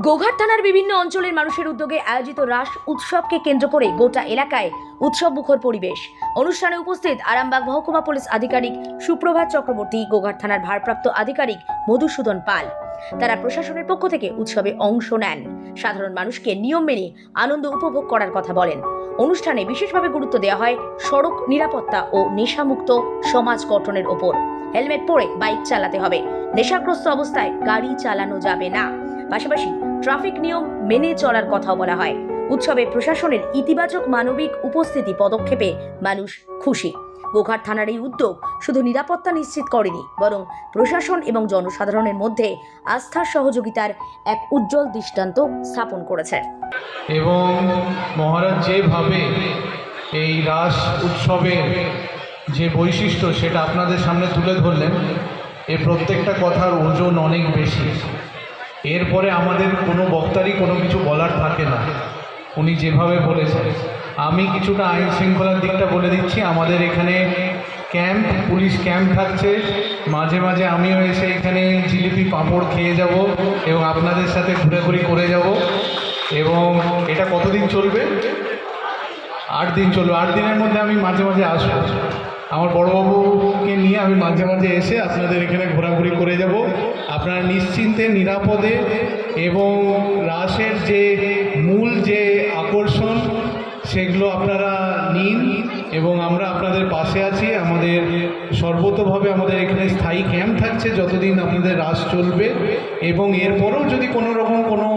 গোঘাট থানার বিভিন্ন অঞ্চলের মানুষের উদ্যোগে আয়োজিত রাস উৎসবকে কেন্দ্র করে গোটা এলাকায় উৎসব মুখর পরিবেশ। অনুষ্ঠানে উপস্থিত আরামবাগ মহকুমা পুলিশ আধিকারিক সুপ্রভাত চক্রবর্তী, গোঘাট থানার ভারপ্রাপ্ত আধিকারিক মধুসূদন পাল। তারা প্রশাসনের পক্ষ থেকে উৎসবে অংশ নেন। সাধারণ মানুষকে নিয়ম মেনে আনন্দ উপভোগ করার কথা বলেন। অনুষ্ঠানে বিশেষভাবে গুরুত্ব দেওয়া হয় সড়ক নিরাপত্তা ও নেশামুক্ত সমাজ গঠনের ওপর। হেলমেট পরে বাইক চালাতে হবে। নেশাগ্রস্ত অবস্থায় গাড়ি চালানো যাবে না। পাশাপাশি ট্রাফিক নিয়ম মেনে চলার কথাও বলা হয়। উৎসবে প্রশাসনের ইতিবাচক মানবিক উপস্থিতি পদক্ষেপে মানুষ খুশি। গোঘাট থানার এই উদ্যোগ শুধু নিরাপত্তা নিশ্চিত করেনি, বরং প্রশাসন এবং জনসাধারণের মধ্যে আস্থার সহযোগিতার এক উজ্জ্বল দৃষ্টান্ত স্থাপন করেছে। এবং মহারাজ যেভাবে এই রাস উৎসবে যে বৈশিষ্ট্য সেটা আপনাদের সামনে তুলে ধরলেন এর প্রত্যেকটা কথার ওজন অনেক বেশি। এরপরে আমাদের কোনো বক্তারই কোনো কিছু বলার থাকে না। উনি যেভাবে বলেছেন। আমি কিছুটা আইন শৃঙ্খলার দিকটা বলে দিচ্ছি। আমাদের এখানে ক্যাম্প, পুলিশ ক্যাম্প থাকছে। মাঝে মাঝে আমিও এসে এখানে জিলিপি পাঁপড় খেয়ে যাব এবং আপনাদের সাথে ঘুরাঘুরি করে যাব। এবং এটা কতদিন চলবে? আট দিন চলবে। আট দিনের মধ্যে আমি মাঝে মাঝে আসব। আমার বড়বাবুকে নিয়ে আমি মাঝে মাঝে এসে আপনাদের এখানে ঘোরাঘুরি করে যাব। আপনারা নিশ্চিন্তে, নিরাপদে এবং রাসের যে মূল যে আকর্ষণ, সেগুলো আপনারা এবং আমরা আপনাদের পাশে আছি। আমাদের সর্বতভাবে আমাদের এখানে স্থায়ী ক্যাম্প থাকছে যতদিন আপনাদের রাস চলবে। এবং এরপরেও যদি কোনো রকম কোনো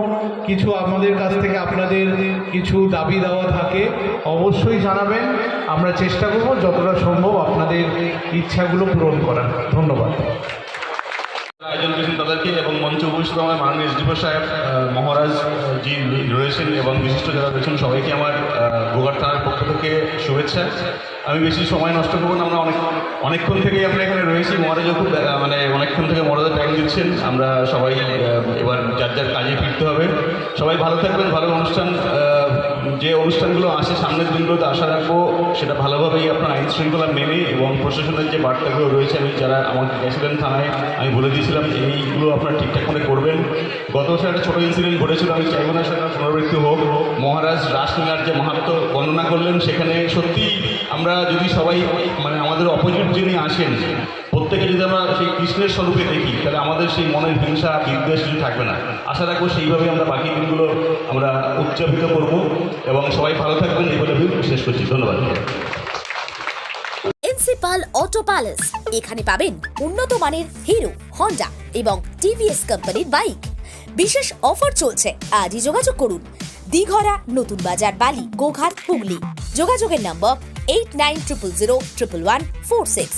কিছু আমাদের কাছ থেকে আপনাদের কিছু দাবি দেওয়া থাকে, অবশ্যই জানাবেন। আমরা চেষ্টা করব যতটা সম্ভব আপনাদের ইচ্ছাগুলো পূরণ করার। ধন্যবাদ। আয়োজন করেছেন তাদেরকে এবং মঞ্চে উপস্থিত আমার মাননীয় এসডিপো সাহেব মহারাজ জি রয়েছেন এবং বিশিষ্ট যারা রয়েছেন, সবাইকে আমার গোঘাট থানার পক্ষ থেকে শুভেচ্ছা। আমি বেশি সময় নষ্ট করব না, আমরা অনেক, অনেকক্ষণ থেকেই আমরা এখানে রয়েছি। মহারাজও খুব মানে অনেকক্ষণ থেকে মহারাজা টাইম দিচ্ছেন। আমরা সবাই এবার যার যার কাজে ফিরতে হবে। সবাই ভালো থাকবেন, ভালো অনুষ্ঠান যে অনুষ্ঠানগুলো আসে, সামনের দিনগুলোতে আশা রাখব সেটা ভালোভাবেই আপনার আইন শৃঙ্খলা মেনে এবং প্রশাসনের যে বার্তাগুলো রয়েছে, আমি যারা আমাকে গেছিলেন থানায়, আমি বলে দিয়েছিলাম, এইগুলো আপনারা ঠিকঠাক করে করবেন। গত বছর একটা ছোটো ইনসিডেন্ট ঘটেছিল, আমি চাইব না সেটা পুনরাবৃত্তি হোক। মহারাজ রাসলীলার যে মাহাত্ম বর্ণনা করলেন, সেখানে সত্যি আমরা যদি সবাই মানে আমাদের অপোজিট যিনি আসেন প্রত্যেকে যদি আমরা সেই কৃষ্ণের স্বরূপে দেখি, তাহলে আমাদের সেই মনের হিংসা, বিদ্বেষ কিছু থাকবে না। আশা রাখব সেইভাবে আমরা বাকি দিনগুলো আমরা উদযাপিত করব এবং সবাই ভালো থাকবেন। এই বলে শেষ করছি। ধন্যবাদ। Principal Auto Palace. এখানে পাবেন উন্নত মানের হিরো, হন্ডা এবং টিভিএস কোম্পানির বাইক। বিশেষ অফার চলছে। আজই যোগাযোগ করুন। দিঘরা, নতুন বাজার, বালি, গোঘাট, হুগলি। যোগাযোগের number eight nine triple zero triple one four six